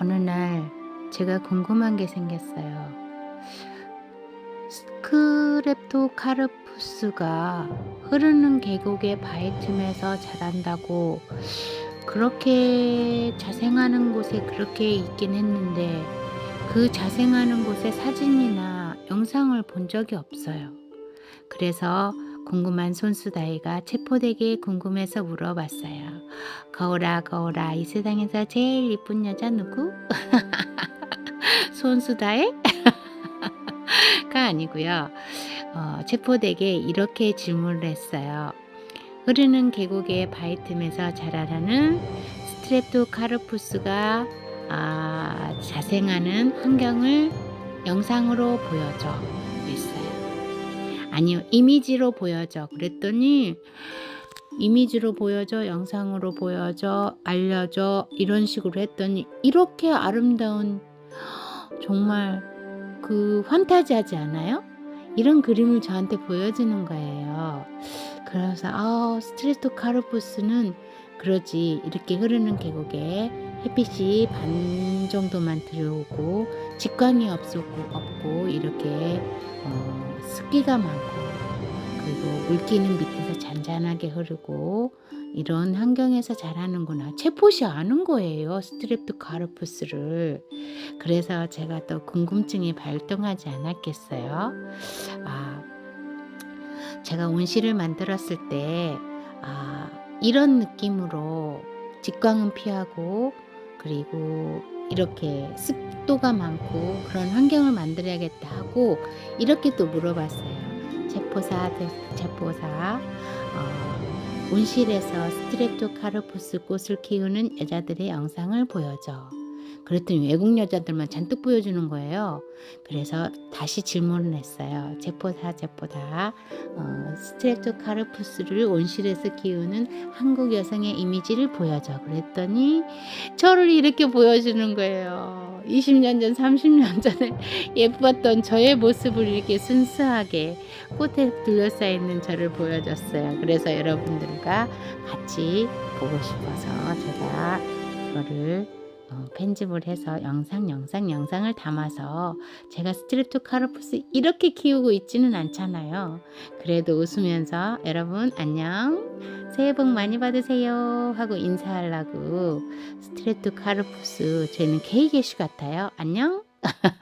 어느 날 제가 궁금한 게 생겼어요. 스크랩토카르푸스가 흐르는 계곡의 바위 틈에서 자란다고 그렇게 자생하는 곳에 그렇게 있긴 했는데 그 자생하는 곳의 사진이나 영상을 본 적이 없어요. 그래서 궁금한 손수다이가 체포되게 궁금해서 물어봤어요. 거울아 거울아 이 세상에서 제일 이쁜 여자 누구? 손수다의? 가 아니고요. 어, 체포되게 이렇게 질문을 했어요. 흐르는 계곡의 바위 틈에서 자라나는 스트랩토카르푸스가 아, 자생하는 환경을 영상으로 보여줘 그랬어요. 아니요 이미지로 보여줘 그랬더니 이미지로 보여줘 영상으로 보여줘 알려줘 이런 식으로 했더니 이렇게 아름다운 정말 그 환타지하지 않아요? 이런 그림을 저한테 보여주는 거예요. 그래서 아 스트레토카르푸스는 그러지 이렇게 흐르는 계곡에 햇빛이 반 정도만 들어오고 직광이 없고 없고 이렇게 어, 습기가 많고 그리고 물기는 밑에서 잔잔하게 흐르고 이런 환경에서 자라는구나. 채포시 아는 거예요. 스트랩토카르푸스를. 그래서 제가 또 궁금증이 발동하지 않았겠어요. 아, 제가 온실을 만들었을 때, 아, 이런 느낌으로 직광은 피하고, 그리고 이렇게 습도가 많고 그런 환경을 만들어야겠다 하고, 이렇게 또 물어봤어요. 체포사, 체포사, 어, 온실에서 스트랩토카르푸스 꽃을 키우는 여자들의 영상을 보여줘. 그랬더니 외국 여자들만 잔뜩 보여주는 거예요. 그래서 다시 질문을 했어요. 제포사 제포다 어, 스트랩토카르푸스를 온실에서 키우는 한국 여성의 이미지를 보여줘. 그랬더니 저를 이렇게 보여주는 거예요. 20년 전, 30년 전에 예뻤던 저의 모습을 이렇게 순수하게 꽃에 둘러싸여 있는 저를 보여줬어요. 그래서 여러분들과 같이 보고 싶어서 제가 이거를 어, 편집을 해서 영상, 영상, 영상을 담아서 제가 스트랩토카르푸스 이렇게 키우고 있지는 않잖아요. 그래도 웃으면서 여러분 안녕, 새해 복 많이 받으세요 하고 인사하려고 스트랩토카르푸스 저희는 케이게슈 같아요. 안녕.